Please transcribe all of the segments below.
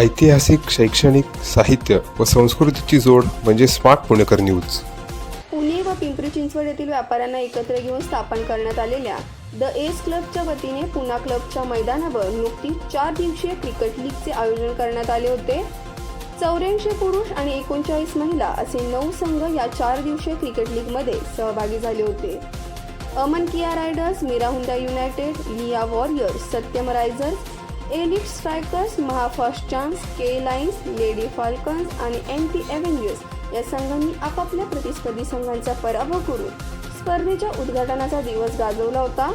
ऐतिहासिक शैक्षणिक साहित्य व संस्कृतीची जोड म्हणजे स्मार्ट पुणेकर न्यूज. पुणे व पिंपरी चिंचवड येथील व्यापाऱ्यांना एकत्र घेऊन स्थापन करण्यात आलेल्या द एस क्लबच्या वतीने पुणा क्लबच्या मैदानावर नुकतीच चार दिवसीय क्रिकेट लीगचे आयोजन करण्यात आले होते. चौऱ्याऐंशी पुरुष आणि एकोणचाळीस महिला असे नऊ संघ या चार दिवसीय क्रिकेट लीगमध्ये सहभागी झाले होते. Aman Kiya Riders Mirahunda United Liya Warriors Satyam Risers Elite Strikers Mahafast chance के लाईन्स लेडी फाल्कन्स आणि एन टी या संघांनी आपापल्या प्रतिस्पर्धी संघांचा पराभव करून स्पर्धेच्या उद्घाटनाचा दिवस गाजवला होता.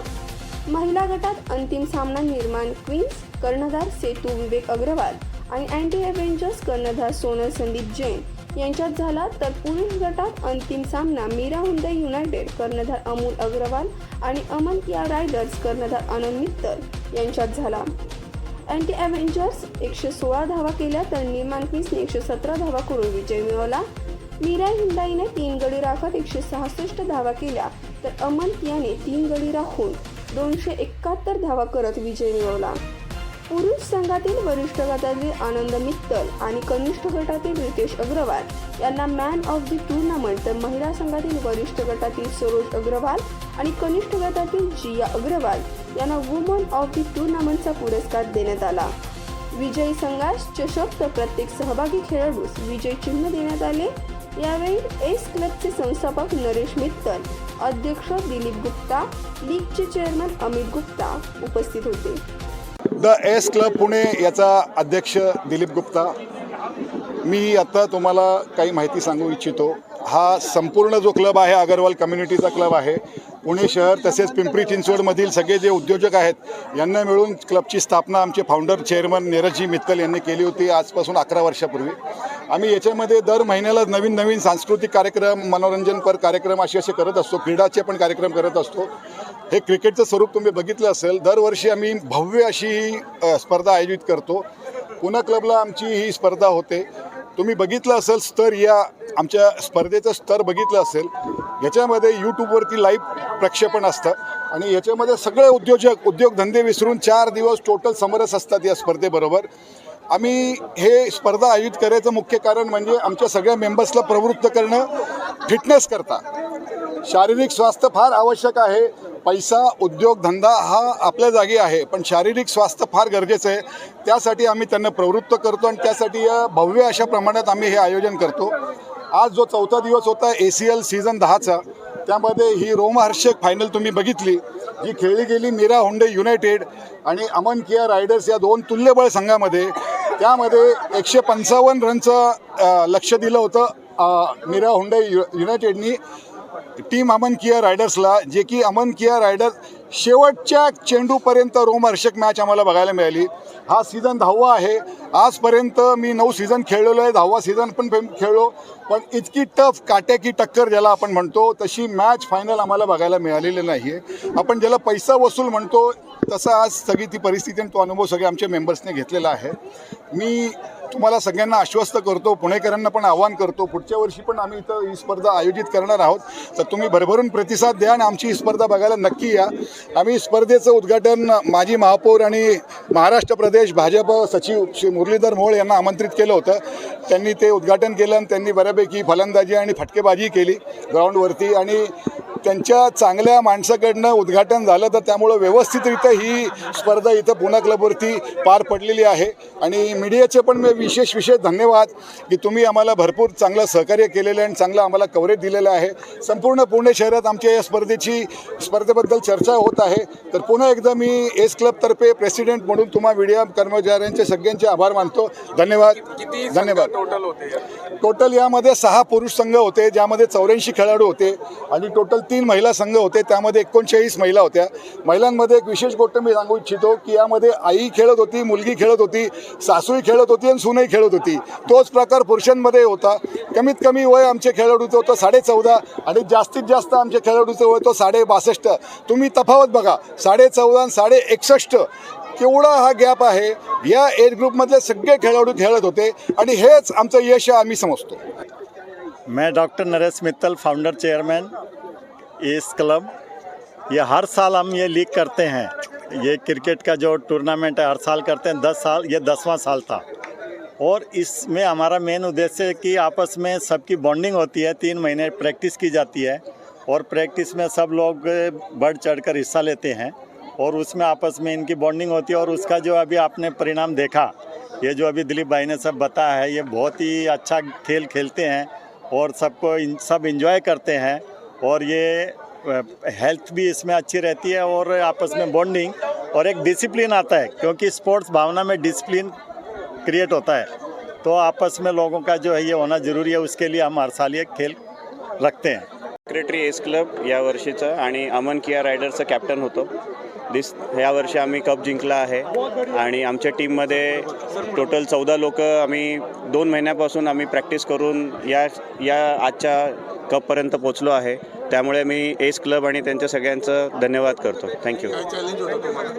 महिला गटात अंतिम सामना निर्माण क्वीन्स कर्णधार सेतू विवेक अग्रवाल आणि अँटी एव्हेंजर्स कर्णधार सोनल संदीप जैन यांच्यात झाला तर पुरुष गटात अंतिम सामना मीरा हुंदे युनायटेड कर्णधार अमोल अग्रवाल आणि अमन या रायडर्स कर्णधार आनंद मित्तल यांच्यात झाला. अँटी ॲव्हेंजर्स एकशे सोळा धावा केल्या तर निर्माण एकशे सतरा धावा करून विजय मिळवला. मीरा हिंदाईने तीन गडी राखत एकशे सहासष्ट धावा केल्या तर अमंत याने तीन गडी राखून दोनशे एकाहत्तर धावा करत विजय मिळवला. पुरुष संघातील वरिष्ठ गटातील आनंद मित्तल आणि कनिष्ठ गटातील रितेश अग्रवाल यांना मॅन ऑफ द टुर्नामेंट तर महिला संघातील वरिष्ठ गटातील सरोज अग्रवाल आणि कनिष्ठ गटातील जिया अग्रवाल यांना वुमन ऑफ द टुर्नामेंटचा पुरस्कार देण्यात आला. विजयी संघास चषक तर प्रत्येक सहभागी खेळाडूस विजय चिन्ह देण्यात आले. यावेळी एस क्लबचे संस्थापक नरेश मित्तल अध्यक्ष दिलीप गुप्ता लीगचे चेअरमन अमित गुप्ता उपस्थित होते. द एस क्लब पुणे याचा अध्यक्ष दिलीप गुप्ता. मी आता तुम्हाला काही माहिती सांगू इच्छितो. हा संपूर्ण जो क्लब आहे अगरवाल कम्युनिटीचा क्लब आहे पुणे शहर तसेच पिंपरी चिंचवडमधील सगळे जे उद्योजक आहेत यांना मिळून क्लबची स्थापना आमचे फाउंडर चेअरमन नीरजजी मित्तल यांनी केली होती आजपासून अकरा वर्षापूर्वी. आम्ही याच्यामध्ये दर महिन्याला नवीन नवीन सांस्कृतिक कार्यक्रम मनोरंजनपर कार्यक्रम असे असे करत असतो क्रीडाचे पण कार्यक्रम करत असतो. हे क्रिकेटचं स्वरूप तुम्ही बघितलं असेल दरवर्षी आम्ही भव्य अशी ही स्पर्धा आयोजित करतो. पुणे क्लबला आमची ही स्पर्धा होते. तुम्ही बघितलं असेल स्तर या आमच्या स्पर्धेचं स्तर बघितलं असेल याच्यामध्ये यूट्यूबवरती लाईव्ह प्रक्षेपण असतं आणि याच्यामध्ये सगळे उद्योजक उद्योगधंदे विसरून चार दिवस टोटल समरस असतात या स्पर्धेबरोबर. आम्ही हे स्पर्धा आयोजित करायचं मुख्य कारण म्हणजे आमच्या सगळ्या मेंबर्सला प्रवृत्त करणं फिटनेस करता. शारीरिक स्वास्थ्य फार आवश्यक आहे. पैसा उद्योगधंदा हा आपल्या जागी आहे पण शारीरिक स्वास्थ्य फार गरजेचं आहे. त्यासाठी आम्ही त्यांना प्रवृत्त करतो आणि त्यासाठी या भव्य अशा प्रमाणात आम्ही हे आयोजन करतो. आज जो चौथा दिवस होता ए सी एल सीझन दहाचा त्यामध्ये ही रोमहर्षक फायनल तुम्ही बघितली. जी खेळली गेली मीरा होंडे युनायटेड आणि अमन किया रायडर्स या दोन तुल्यबळ संघामध्ये. त्यामध्ये एकशे पंचावन्न रनचं लक्ष दिलं होतं मीरा होंडे यु युनायटेडनी टीम अमन किया रायडर्सला जे की अमन किया रायडर्स शेवटच्या चेंडूपर्यंत रोमहर्षक मॅच आम्हाला बघायला मिळाली. हा सीझन दहावा आहे. आजपर्यंत मी नऊ सीझन खेळलेलो आहे. दहावा सीझन पण खेळलो. पण इतकी टफ काट्याकी टक्कर ज्याला आपण म्हणतो तशी मॅच फायनल आम्हाला बघायला मिळालेली नाही आहे आपण ज्याला पैसा वसूल म्हणतो तसं आज सगळी ती परिस्थिती आणि तो अनुभव सगळे आमच्या मेंबर्सने घेतलेला आहे. मी तुम्हाला सगळ्यांना आश्वस्त करतो पुणेकरांना पण आवाहन करतो. पुढच्या वर्षी पण आम्ही इथं ही स्पर्धा आयोजित करणार आहोत. तर तुम्ही भरभरून प्रतिसाद द्या आणि आमची ही स्पर्धा बघायला नक्की या. आम्ही स्पर्धेचं उद्घाटन माजी महापौर आणि महाराष्ट्र प्रदेश भाजप सचिव श्री मुरलीधर मोहोळ यांना आमंत्रित केलं होतं. त्यांनी ते उद्घाटन केलं आणि त्यांनी बऱ्यापैकी फलंदाजी आणि फटकेबाजी केली ग्राउंडवरती आणि त्यांच्या चांगल्या माणसाकडनं उद्घाटन झालं तर त्यामुळं व्यवस्थितरित्या ही स्पर्धा इथं पुणे क्लबवरती पार पडलेली आहे. आणि मीडियाचे पण मी विशेष विशेष धन्यवाद की तुम्ही आम्हाला भरपूर चांगलं सहकार्य केलेलं आहे आणि चांगलं आम्हाला कव्हरेज दिलेलं आहे. संपूर्ण पुणे शहरात आमच्या या स्पर्धेची स्पर्धेबद्दल चर्चा होत आहे. तर पुन्हा एकदा मी एस क्लबतर्फे प्रेसिडेंट म्हणून तुम्हा मीडिया कर्मचाऱ्यांचे सगळ्यांचे आभार मानतो. धन्यवाद. धन्यवाद. टोटल होते? टोटल यामध्ये सहा पुरुष संघ होते ज्यामध्ये चौऱ्याऐंशी खेळाडू होते. आणि टोटल तीन महिला संघ होते त्यामध्ये एकोणचाळीस महिला होत्या. महिलांमध्ये एक विशेष गोष्ट मी सांगू इच्छितो की यामध्ये आई खेळत होती मुलगी खेळत होती सासूही खेळत होती आणि सुनही खेळत होती. तोच प्रकार पुरुषांमध्ये होता. कमीत कमी वय आमच्या खेळाडूचं होतं साडे चौदा आणि जास्तीत जास्त आमच्या खेळाडूचं वय तो साडे बासष्ट तुम्ही तफावत बघा साडे चौदा आणि साडे एकसष्ट केवढा हा गॅप आहे? या एज ग्रुपमधले सगळे खेळाडू खेळत होते आणि हेच आमचं यश आम्ही समजतो. मैं doctor Naresh Mittal founder chairman S club, ये हर साल हम ये लीग करते हैं। ये क्रिकेट का जो टूर्नामेंट है, हर साल करते हैं। दस साल, ये दसवां साल था। और इसमें हमारा मेन उद्देश्य है कि आपस में सबकी बॉन्डिंग होती है। तीन महीने प्रैक्टिस की जाती है और प्रैक्टिस में सब लोग बढ़ चढ़कर हिस्सा लेते हैं और उसमें आपस में इनकी बॉन्डिंग होती है और उसका जो अभी आपने परिणाम देखा, ये जो अभी दिलीप भाई ने सब बताया है, ये बहुत ही अच्छा खेल खेलते हैं और सबको सब इंजॉय करते हैं। और ये हेल्थ भी इसमें अच्छी रहती है और आपस में बॉन्डिंग और एक डिसिप्लिन आता है क्योंकि स्पोर्ट्स भावना में डिसिप्लिन क्रिएट होता है। तो आपस में लोगों का जो है ये होना ज़रूरी है उसके लिए हम हर साल ये खेल रखते हैं। सेक्रेटरी एस क्लब या वर्षीचं आणि अमन किया रायडरचं कॅप्टन होतो. दिस ह्या वर्षी आम्ही कप जिंकला आहे. आणि आमच्या टीममध्ये टोटल चौदा लोक आम्ही दोन महिन्यापासून आम्ही प्रॅक्टिस करून या या आजच्या कपपर्यंत पोचलो आहे. त्यामुळे मी एस क्लब आणि त्यांच्या सगळ्यांचं धन्यवाद करतो. थँक्यू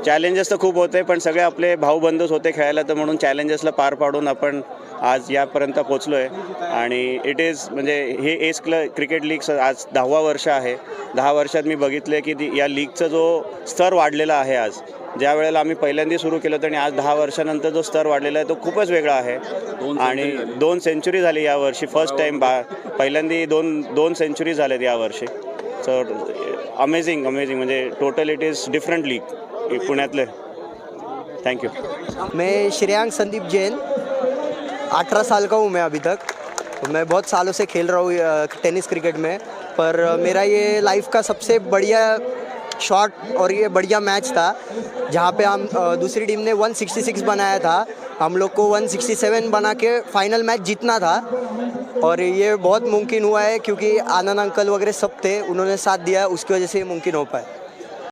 चॅलेंजेस तर खूप होते पण सगळे आपले भाऊबंधूच होते खेळायला तर म्हणून चॅलेंजेसला पार पाडून आपण आज यापर्यंत पोचलो आहे आणि इट इज म्हणजे हे एस क्ल क्रिकेट लीग आज दहावा वर्ष आहे. दहा वर्षात मी बघितले की ती या लीगचा जो स्तर वाढलेला आहे आज ज्या वेळेला आम्ही पहिल्यांदा सुरू केलं होतं आणि आज दहा वर्षानंतर जो स्तर वाढलेला आहे तो खूपच वेगळा आहे. आणि दोन सेंचुरी झाली यावर्षी फर्स्ट टाईम बा पहिल्यांदा दोन दोन सेंचुरी झाल्यात यावर्षी सो अमेझिंग अमेझिंग म्हणजे total it is different league पुण्यातले. थँक्यू मैं श्रेयांक संदीप जैन अठारह साल का हूँ मैं अभी तक। मैं बहुत सालों से खेल रहा हूँ टेनिस क्रिकेट में। पर मेरा ये लाइफ का सबसे बढ़िया शॉट और ये बढ़िया मैच था, जहाँ पे हम दूसरी टीम ने 166 बनाया था। हम लोग को 167 बना के फाइनल मैच जीतना था। और ये बहुत मुमकिन हुआ है क्योंकि आनंद अंकल वगैरह सब थे, उन्होंने साथ दिया, उसकी वजह से ये मुमकिन हो पाया।